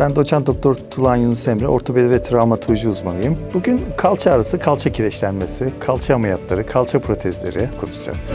Ben doçent doktor Tulan Yunus Emre, ortopedi ve travmatoloji uzmanıyım. Bugün kalça ağrısı, kalça kireçlenmesi, kalça ameliyatları, kalça protezleri konuşacağız.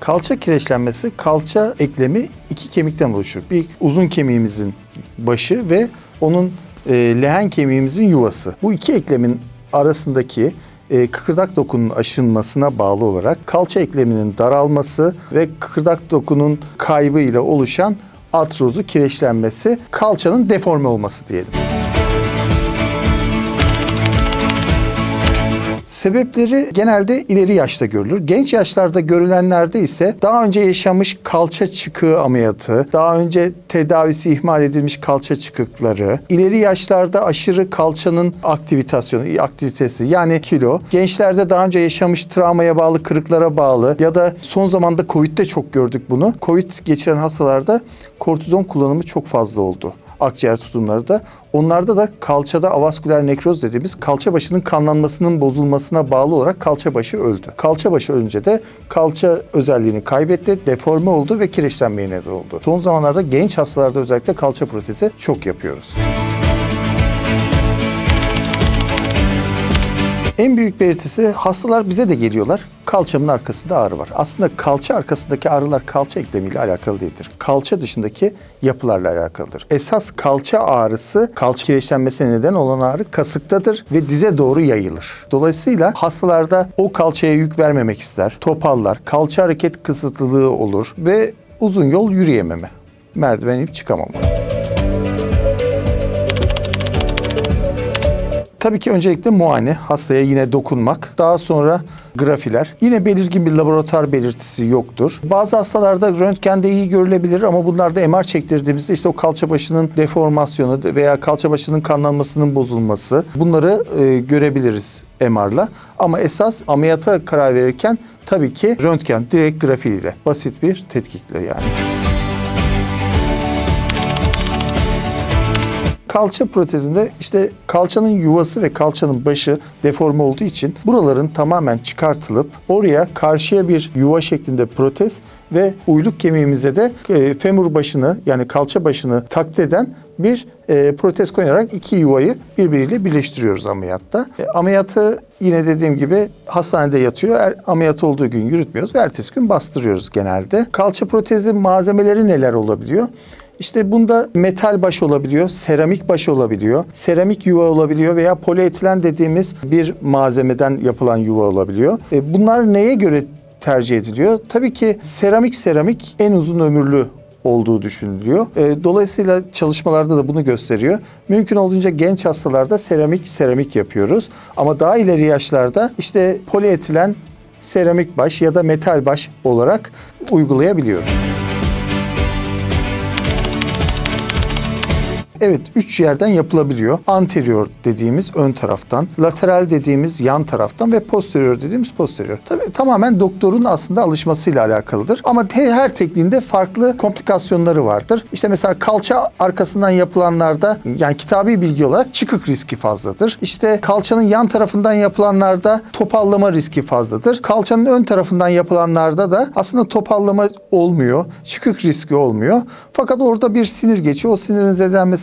Kalça kireçlenmesi, kalça eklemi iki kemikten oluşur. Bir uzun kemiğimizin başı ve onun e, lehen kemiğimizin yuvası. Bu iki eklemin arasındaki e, kıkırdak dokunun aşınmasına bağlı olarak kalça ekleminin daralması ve kıkırdak dokunun kaybı ile oluşan atrozu kireçlenmesi, kalçanın deforme olması diyelim. Sebepleri genelde ileri yaşta görülür. Genç yaşlarda görülenlerde ise daha önce yaşamış kalça çıkığı ameliyatı, daha önce tedavisi ihmal edilmiş kalça çıkıkları, ileri yaşlarda aşırı kalçanın aktivitasyonu, aktivitesi yani kilo, gençlerde daha önce yaşamış travmaya bağlı, kırıklara bağlı ya da son zamanda Covid'de çok gördük bunu. Covid geçiren hastalarda kortizon kullanımı çok fazla oldu akciğer tutumları da. Onlarda da kalçada avasküler nekroz dediğimiz kalça başının kanlanmasının bozulmasına bağlı olarak kalça başı öldü. Kalça başı ölünce de kalça özelliğini kaybetti, deforme oldu ve kireçlenmeye neden oldu. Son zamanlarda genç hastalarda özellikle kalça protezi çok yapıyoruz. En büyük belirtisi hastalar bize de geliyorlar. Kalçamın arkasında ağrı var. Aslında kalça arkasındaki ağrılar kalça eklemiyle alakalı değildir. Kalça dışındaki yapılarla alakalıdır. Esas kalça ağrısı, kalça kireçlenmesine neden olan ağrı kasıktadır ve dize doğru yayılır. Dolayısıyla hastalarda o kalçaya yük vermemek ister, topallar, kalça hareket kısıtlılığı olur ve uzun yol yürüyememe, merdiven inip çıkamama. Tabii ki öncelikle muayene, hastaya yine dokunmak. Daha sonra grafiler. Yine belirgin bir laboratuvar belirtisi yoktur. Bazı hastalarda röntgende iyi görülebilir ama bunlarda MR çektirdiğimizde işte o kalça başının deformasyonu veya kalça başının kanlanmasının bozulması bunları e, görebiliriz MR'la. Ama esas ameliyata karar verirken tabii ki röntgen direkt grafiyle basit bir tetkikle yani. Kalça protezinde işte kalçanın yuvası ve kalçanın başı deforme olduğu için buraların tamamen çıkartılıp oraya karşıya bir yuva şeklinde protez ve uyluk kemiğimize de e, femur başını yani kalça başını taklit eden bir e, protez koyarak iki yuvayı birbiriyle birleştiriyoruz ameliyatta. E, ameliyatı yine dediğim gibi hastanede yatıyor. Er, ameliyat olduğu gün yürütmüyoruz ve ertesi gün bastırıyoruz genelde. Kalça protezi malzemeleri neler olabiliyor? İşte bunda metal baş olabiliyor, seramik baş olabiliyor, seramik yuva olabiliyor veya polietilen dediğimiz bir malzemeden yapılan yuva olabiliyor. E, bunlar neye göre tercih ediliyor? Tabii ki seramik seramik en uzun ömürlü olduğu düşünülüyor. E, dolayısıyla çalışmalarda da bunu gösteriyor. Mümkün olduğunca genç hastalarda seramik seramik yapıyoruz. Ama daha ileri yaşlarda işte polietilen seramik baş ya da metal baş olarak uygulayabiliyoruz. Evet, üç yerden yapılabiliyor. Anterior dediğimiz ön taraftan, lateral dediğimiz yan taraftan ve posterior dediğimiz posterior. Tabii tamamen doktorun aslında alışmasıyla alakalıdır. Ama her tekniğinde farklı komplikasyonları vardır. İşte mesela kalça arkasından yapılanlarda yani kitabi bilgi olarak çıkık riski fazladır. İşte kalçanın yan tarafından yapılanlarda topallama riski fazladır. Kalçanın ön tarafından yapılanlarda da aslında topallama olmuyor, çıkık riski olmuyor. Fakat orada bir sinir geçiyor. O sinirin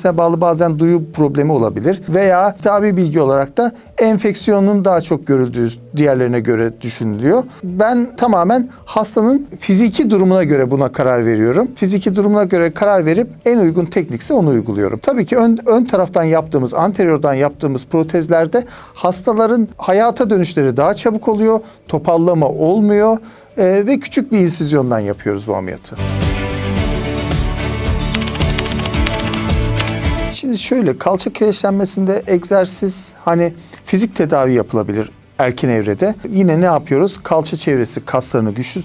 zedelenmesine bağlı bazen duyu problemi olabilir. Veya tabi bilgi olarak da enfeksiyonun daha çok görüldüğü diğerlerine göre düşünülüyor. Ben tamamen hastanın fiziki durumuna göre buna karar veriyorum. Fiziki durumuna göre karar verip en uygun teknikse onu uyguluyorum. Tabii ki ön, ön taraftan yaptığımız, anteriordan yaptığımız protezlerde hastaların hayata dönüşleri daha çabuk oluyor. Topallama olmuyor. Ee, ve küçük bir insizyondan yapıyoruz bu ameliyatı. Şimdi şöyle kalça kireçlenmesinde egzersiz hani fizik tedavi yapılabilir erken evrede. Yine ne yapıyoruz? Kalça çevresi kaslarını güçlü.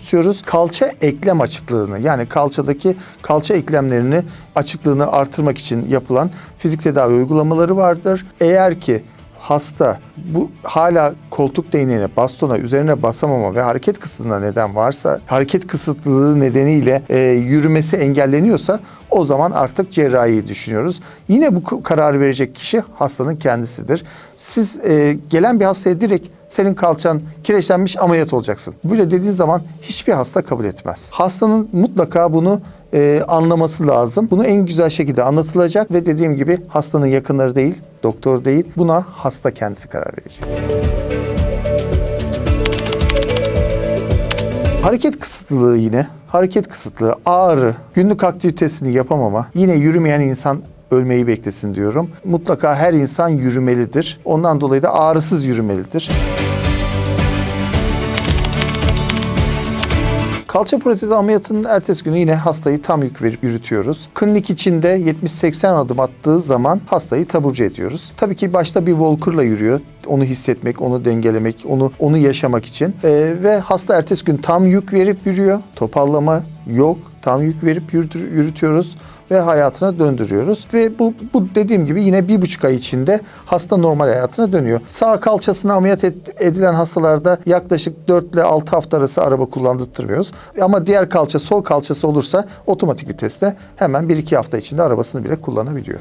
Kalça eklem açıklığını yani kalçadaki kalça eklemlerini açıklığını artırmak için yapılan fizik tedavi uygulamaları vardır. Eğer ki hasta bu hala koltuk değneğine, bastona, üzerine basamama ve hareket kısıtlığına neden varsa, hareket kısıtlılığı nedeniyle e, yürümesi engelleniyorsa o zaman artık cerrahiyi düşünüyoruz. Yine bu k- kararı verecek kişi hastanın kendisidir. Siz e, gelen bir hastaya direkt senin kalçan kireçlenmiş ameliyat olacaksın. Böyle dediği zaman hiçbir hasta kabul etmez. Hastanın mutlaka bunu e, anlaması lazım. Bunu en güzel şekilde anlatılacak ve dediğim gibi hastanın yakınları değil, doktor değil. Buna hasta kendisi karar verecek. Hareket kısıtlılığı yine. Hareket kısıtlığı, ağrı, günlük aktivitesini yapamama. Yine yürümeyen insan ölmeyi beklesin diyorum. Mutlaka her insan yürümelidir. Ondan dolayı da ağrısız yürümelidir. Kalça protezi ameliyatının ertesi günü yine hastayı tam yük verip yürütüyoruz. Klinik içinde 70-80 adım attığı zaman hastayı taburcu ediyoruz. Tabii ki başta bir walker'la yürüyor. Onu hissetmek, onu dengelemek, onu onu yaşamak için. Ee, ve hasta ertesi gün tam yük verip yürüyor. Topallama yok. Tam yük verip yürütüyoruz ve hayatına döndürüyoruz. Ve bu, bu dediğim gibi yine bir buçuk ay içinde hasta normal hayatına dönüyor. Sağ kalçasına ameliyat edilen hastalarda yaklaşık 4 ile 6 hafta arası araba kullandırtmıyoruz. Ama diğer kalça sol kalçası olursa otomatik viteste hemen 1-2 hafta içinde arabasını bile kullanabiliyor.